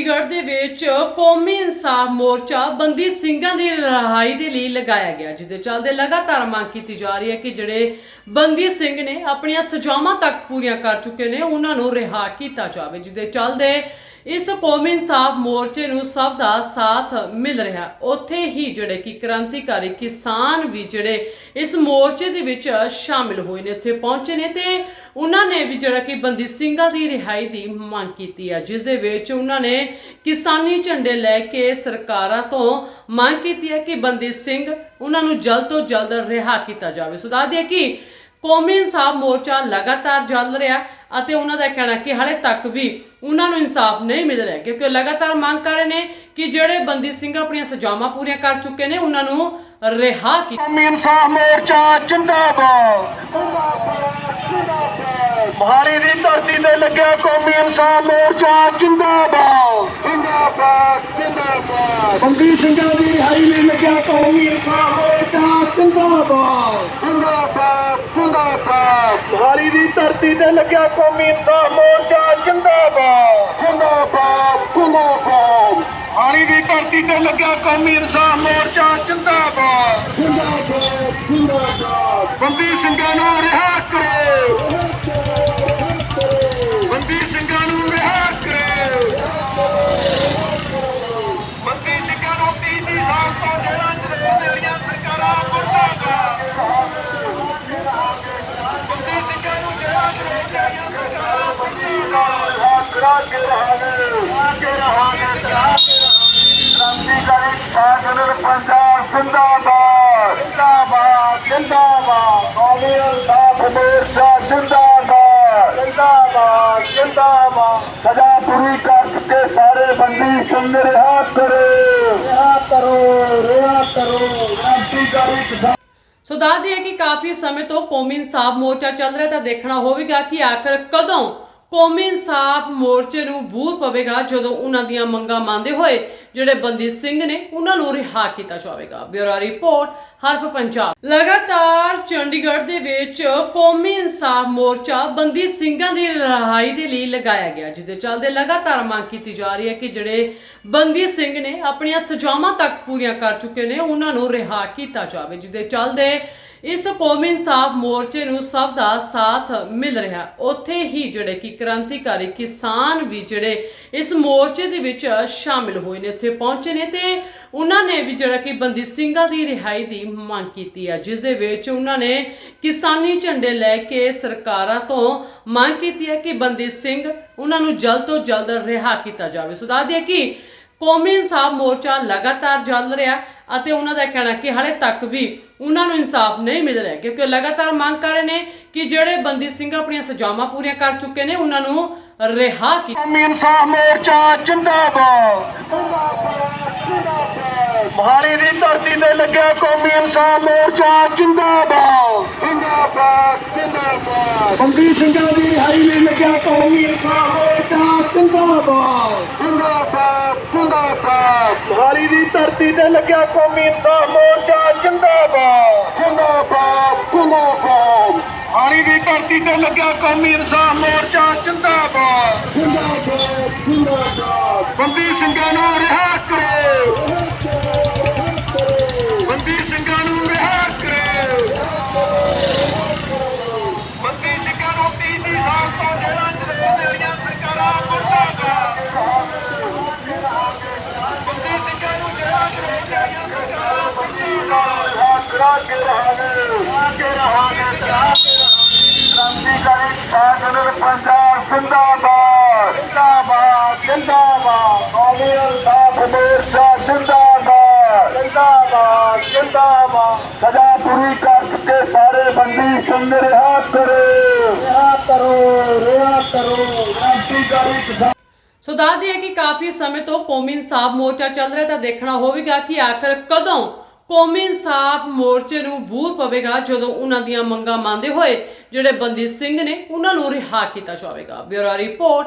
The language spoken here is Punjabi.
ਚੰਡੀਗੜ੍ਹ ਦੇ ਵਿੱਚ ਕੌਮੀ ਇਨਸਾਫ ਮੋਰਚਾ ਬੰਦੀ ਸਿੰਘਾਂ ਦੀ ਰਿਹਾਈ ਦੇ ਲਈ ਲਗਾਇਆ ਗਿਆ, ਜਿਸ ਦੇ ਚੱਲਦੇ ਲਗਾਤਾਰ ਮੰਗ ਕੀਤੀ ਜਾ ਰਹੀ ਹੈ ਕਿ ਜਿਹੜੇ ਬੰਦੀ ਸਿੰਘ ਨੇ ਆਪਣੀਆਂ ਸਜ਼ਾਵਾਂ ਤੱਕ ਪੂਰੀਆਂ ਕਰ ਚੁੱਕੇ ਨੇ, ਉਹਨਾਂ ਨੂੰ ਰਿਹਾ ਕੀਤਾ ਜਾਵੇ, ਜਿਸ ਦੇ ਚੱਲਦੇ ਇਸ ਕੌਮੀ ਇਨਸਾਫ ਮੋਰਚੇ ਨੂੰ ਸਭ ਦਾ ਸਾਥ ਮਿਲ ਰਿਹਾ। ਉੱਥੇ ਹੀ ਜਿਹੜੇ ਕਿ ਕ੍ਰਾਂਤੀਕਾਰੀ ਕਿਸਾਨ ਵੀ ਜਿਹੜੇ ਇਸ ਮੋਰਚੇ ਦੇ ਵਿੱਚ ਸ਼ਾਮਿਲ ਹੋਏ ਨੇ, ਉੱਥੇ ਪਹੁੰਚੇ ਨੇ ਤੇ ਉਹਨਾਂ ਨੇ ਵੀ ਜਿਹੜਾ ਕਿ ਬੰਦੀ ਸਿੰਘਾਂ ਦੀ ਰਿਹਾਈ ਦੀ ਮੰਗ ਕੀਤੀ ਹੈ ਜਿਸ ਦੇ ਵਿੱਚ ਉਹਨਾਂ ਨੇ ਕਿਸਾਨੀ ਝੰਡੇ ਲੈ ਕੇ ਸਰਕਾਰਾਂ ਤੋਂ ਮੰਗ ਕੀਤੀ ਹੈ ਕਿ ਬੰਦੀ ਸਿੰਘ ਉਹਨਾਂ ਨੂੰ ਜਲਦ ਤੋਂ ਜਲਦ ਰਿਹਾ ਕੀਤਾ ਜਾਵੇ। ਸੋ ਦੱਸ ਦਈਏ ਕਿ ਕੌਮੀ ਇਨਸਾਫ ਮੋਰਚਾ ਲਗਾਤਾਰ ਚੱਲ ਰਿਹਾ ਅਤੇ ਉਹਨਾਂ ਦਾ ਕਹਿਣਾ ਕਿ ਹਾਲੇ ਤੱਕ ਵੀ ਉਹਨਾਂ ਨੂੰ ਇਨਸਾਫ ਨਹੀਂ ਮਿਲ ਰਿਹਾ ਕਿਉਂਕਿ ਉਹ ਲਗਾਤਾਰ ਮੰਗ ਕਰ ਰਹੇ ਨੇ ਕਿ ਜਿਹੜੇ ਬੰਦੀ ਸਿੰਘ ਆਪਣੀਆਂ ਸਜ਼ਾਵਾਂ ਪੂਰੀਆਂ ਕਰ ਚੁੱਕੇ ਨੇ ਉਹਨਾਂ ਨੂੰ ਰਿਹਾ ਕੀਤਾ ਕੌਮੀ ਇਨਸਾਫ ਮੋਰਚਾ ਜਿੰਦਾਬਾਦ। ਦੀ ਧਰਤੀ ਤੇ ਲੱਗਿਆ ਕੌਮੀ ਇਨਸਾਫ ਮੋਰਚਾ ਜਿੰਦਾਬਾਦ। ਜਿੰਦਾਬਾਦ ਜਿੰਦਾਬਾਦ। ਬੰਦੀ ਸਿੰਘਾਂ ਦੀ ਰਿਹਾਈ ਲਈ ਲੱਗਿਆ ਕੌਮੀ ਇਨਸਾਫ ਮੋਰਚਾ ਜਿੰਦਾਬਾਦ। ਜਿੰਦਾਬਾਦ। ਮਹਾਲੀ ਦੀ ਧਰਤੀ ਤੇ ਲੱਗਿਆ ਕੌਮੀ ਇਨਸਾਫ ਮੋਰਚਾ ਜਿੰਦਾਬਾਦ। ਜਿੰਦਾਬਾਦ ਜਿੰਦਾਬਾਦ। ਮਹਾਲੀ ਦੀ ਧਰਤੀ ਤੇ ਲੱਗਿਆ ਕੌਮੀ ਇਨਸਾਫ ਮੋਰਚਾ ਜਿੰਦਾਬਾਦ। ਜਿੰਦਾਬਾਦ ਜਿੰਦਾਬਾਦ। ਬੰਦੀ ਸਿੰਘਾਂ ਨੂੰ ਰਿਹਾ ਕਰੋ ਬੰਦੀ ਸਿੰਘਾਂ ਨੂੰ ਰਿਹਾ ਕਰੋ ਬੰਦੀ ਸਿੰਘਾਂ ਨੂੰ ਤੀਜੀ ਸਾਲ ਤੋਂ ਜੇਲ੍ਹਾਂ ਚ ਰਹਿਣ ਵਾਲੀਆਂ ਸਰਕਾਰਾਂ ਮੁਰਦਾਬਾਦ ਬੰਦੀ ਸਿੰਘਾਂ ਨੂੰ ਜੇਲ੍ਹਾਂ ਚ ਰਹਿਣ ਵਾਲੀਆਂ ਸਰਕਾਰਾਂ ਮੁਰਦਾਬਾਦ ਕਰਾ ਕੇ ਰਹਾਂਗੇ ਕਰਾ ਕੇ ਰਹਾਂਗੇ ਕਰਾ ਕੇ ਕ੍ਰਾਂਤੀਕਾਰੀ ਸਾਜਨ ਪੰਜਾਬ ਜਿੰਦਾਬਾਦ। ਜਿੰਦਾਬਾਦ ਜਿੰਦਾਬਾਦ। ਕੌਮੀ ਇਨਸਾਫ ਮੋਰਚਾ ਜਿੰਦਾਬਾਦ। ਜਿੰਦਾਬਾਦ ਜਿੰਦਾਬਾਦ। ਸਜ਼ਾ ਪੂਰੀ ਕਰ ਸਾਰੇ ਬੰਦੀ ਸਿੰਘ ਰਿਹਾ ਕਰੋ। ਰਿਹਾ ਕਰੋ ਰਿਹਾ ਕਰੋ। ਕ੍ਰਾਂਤੀਕਾਰੀ ਕਿਸਾਨ ਸੋ ਦੱਸ ਦਈਏ ਕਿ ਕਾਫੀ ਸਮੇਂ ਤੋਂ ਕੌਮੀ ਇਨਸਾਫ ਮੋਰਚਾ ਚੱਲ ਰਿਹਾ ਤਾਂ ਦੇਖਣਾ ਹੋਵੇਗਾ ਕਿ ਆਖਰ ਕਦੋਂ ਕੌਮੀ ਇਨਸਾਫ ਮੋਰਚੇ ਨੂੰ ਬੂਤ ਪਵੇਗਾ ਜਦੋਂ ਉਹਨਾਂ ਦੀਆਂ ਮੰਗਾਂ ਮੰਨਦੇ ਹੋਏ ਜਿਹੜੇ ਬੰਦੀ ਸਿੰਘ ਨੇ ਉਹਨਾਂ ਨੂੰ ਰਿਹਾ ਕੀਤਾ ਜਾਵੇਗਾ। ਬਿਊਰੋ ਰਿਪੋਰਟ ਹਰਪ ਪੰਜਾਬ। ਲਗਾਤਾਰ ਚੰਡੀਗੜ੍ਹ ਦੇ ਵਿੱਚ ਕੌਮੀ ਇਨਸਾਫ ਮੋਰਚਾ ਬੰਦੀ ਸਿੰਘਾਂ ਦੀ ਰਿਹਾਈ ਦੇ ਲਈ ਲਗਾਇਆ ਗਿਆ ਜਿਸ ਦੇ ਚੱਲਦੇ ਲਗਾਤਾਰ ਮੰਗ ਕੀਤੀ ਜਾ ਰਹੀ ਹੈ ਕਿ ਜਿਹੜੇ ਬੰਦੀ ਸਿੰਘ ਨੇ ਆਪਣੀਆਂ ਸਜ਼ਾਵਾਂ ਤੱਕ ਪੂਰੀਆਂ ਕਰ ਚੁੱਕੇ ਨੇ, ਉਹਨਾਂ ਨੂੰ ਰਿਹਾ ਕੀਤਾ ਜਾਵੇ ਜਿਸ ਦੇ ਚੱਲਦੇ ਇਸ ਕੌਮੀ ਇਨਸਾਫ ਮੋਰਚੇ ਨੂੰ ਸਭ ਦਾ ਸਾਥ ਮਿਲ ਰਿਹਾ। ਉੱਥੇ ਹੀ ਜਿਹੜੇ ਕਿ ਕ੍ਰਾਂਤੀਕਾਰੀ ਕਿਸਾਨ ਵੀ ਜਿਹੜੇ ਇਸ ਮੋਰਚੇ ਦੇ ਵਿੱਚ ਸ਼ਾਮਿਲ ਹੋਏ ਨੇ, ਉੱਥੇ ਪਹੁੰਚੇ ਨੇ ਤੇ ਉਹਨਾਂ ਨੇ ਵੀ ਜਿਹੜਾ ਕਿ ਬੰਦੀ ਸਿੰਘਾਂ ਦੀ ਰਿਹਾਈ ਦੀ ਮੰਗ ਕੀਤੀ ਹੈ, ਜਿਸ ਦੇ ਵਿੱਚ ਉਹਨਾਂ ਨੇ ਕਿਸਾਨੀ ਝੰਡੇ ਲੈ ਕੇ ਸਰਕਾਰਾਂ ਤੋਂ ਮੰਗ ਕੀਤੀ ਹੈ ਕਿ ਬੰਦੀ ਸਿੰਘ ਉਹਨਾਂ ਨੂੰ ਜਲਦ ਤੋਂ ਜਲਦ ਰਿਹਾ ਕੀਤਾ ਜਾਵੇ। ਸੋ ਦੱਸ ਕਿ ਕੌਮੀ ਇਨਸਾਫ ਮੋਰਚਾ ਲਗਾਤਾਰ ਚੱਲ ਰਿਹਾ ਅਤੇ ਉਹਨਾਂ ਦਾ ਕਹਿਣਾ ਕਿ ਹਾਲੇ ਤੱਕ ਵੀ ਉਹਨਾਂ ਨੂੰ ਇਨਸਾਫ ਨਹੀਂ ਮਿਲ ਰਿਹਾ, ਕਿਉਂਕਿ ਉਹ ਲਗਾਤਾਰ ਮੰਗ ਕਰ ਰਹੇ ਨੇ ਕਿ ਜਿਹੜੇ ਬੰਦੀ ਸਿੰਘ ਆਪਣੀਆਂ ਸਜ਼ਾਵਾਂ ਪੂਰੀਆਂ ਕਰ ਚੁੱਕੇ ਨੇ, ਉਹਨਾਂ ਨੂੰ ਰਿਹਾ ਕੀਤਾ ਕੌਮੀ ਇਨਸਾਫ ਮੋਰਚਾ ਜਿੰਦਾਬਾਦ। ਮਹਾਲੀ ਦੀ ਧਰਤੀ ਤੇ ਲੱਗਿਆ ਕੌਮੀ ਇਨਸਾਫ ਮੋਰਚਾ ਜਿੰਦਾਬਾਦ। ਜਿੰਦਾਬਾਦ ਜਿੰਦਾਬਾਦ। ਬੰਦੀ ਸਿੰਘਾਂ ਦੀ ਰਿਹਾਈ ਲਈ ਲੱਗਿਆ ਕੌਮੀ ਇਨਸਾਫ ਮੋਰਚਾ ਜਿੰਦਾਬਾਦ। ਜਿੰਦਾਬਾਦ ਜਿੰਦਾਬਾਦ। ਮਹਾਲੀ ਦੀ ਧਰਤੀ ਤੇ ਲੱਗਿਆ ਕੌਮੀ ਇਨਸਾਫ ਮੋਰਚਾ, ਜਿੰਦਾਬਾਦ। ਜਿੰਦਾਬਾਦ ਜਿੰਦਾਬਾਦ। ਮਹਾਲੀ ਦੀ ਧਰਤੀ ਤੇ ਲੱਗਿਆ ਕੌਮੀ ਇਨਸਾਫ ਮੋਰਚਾ, ਜਿੰਦਾਬਾਦ। ਜਿੰਦਾਬਾਦ ਜਿੰਦਾਬਾਦ। ਬੰਦੀ ਸਿੰਘਾਂ ਨੂੰ ਰਿਹਾ ਕਰੋ ਬੰਦੀ ਸਿੰਘਾਂ ਨੂੰ ਰਿਹਾ ਕਰੋ ਬੰਦੀ ਸਿੰਘਾਂ ਨੂੰ ਤੀਜੀ ਸਾਲ ਤੋਂ ਜੇਲ੍ਹਾਂ ਚ ਰਹਿਣ ਵਾਲੀਆਂ ਸਰਕਾਰਾਂ ਮੁਰਦਾਬਾਦ ਬੰਦੀ ਸਿੰਘਾਂ ਨੂੰ ਜੇਲ੍ਹਾਂ ਚ ਰਹਿਣ ਵਾਲੀਆਂ ਸਰਕਾਰਾਂ ਮੁਰਦਾਬਾਦ ਕਰਾ ਕੇ ਰਹਾਂਗੇ ਕਰਾ ਕੇ ਰਹਾਂਗੇ ਕਰਾ ਕੇ ਕ੍ਰਾਂਤੀਕਾਰੀ ਸਾਜਨ ਪੰਜਾਬ ਜਿੰਦਾਬਾਦ ਜਿੰਦਾਬਾਦ ਜਿੰਦਾਬਾਦ ਕੌਮੀ ਇਨਸਾਫ ਮੋਰਚਾ ਜਿੰਦਾਬਾਦ ਜਿੰਦਾਬਾਦ ਜਿੰਦਾਬਾਦ ਸਜ਼ਾ ਪੂਰੀ ਕਰ ਚੁੱਕੇ ਸੋ ਦੱਸ ਦਈਏ ਕਿ ਕਾਫੀ ਸਮੇਂ ਤੋਂ ਕੌਮੀ ਇਨਸਾਫ ਮੋਰਚਾ ਚੱਲ ਰਿਹਾ ਤਾਂ ਦੇਖਣਾ ਹੋਵੇਗਾ ਕਿ ਆਖਰ ਕਦੋਂ ਕੌਮੀ ਇਨਸਾਫ ਮੋਰਚੇ ਨੂੰ ਬੂਤ ਪਵੇਗਾ ਜਦੋਂ ਉਹਨਾਂ ਦੀਆਂ ਮੰਗਾਂ ਮੰਨਦੇ ਹੋਏ ਜਿਹੜੇ ਬੰਦੀ ਸਿੰਘ ਨੇ ਉਹਨਾਂ ਨੂੰ ਰਿਹਾ ਕੀਤਾ ਜਾਵੇਗਾ। Bureau report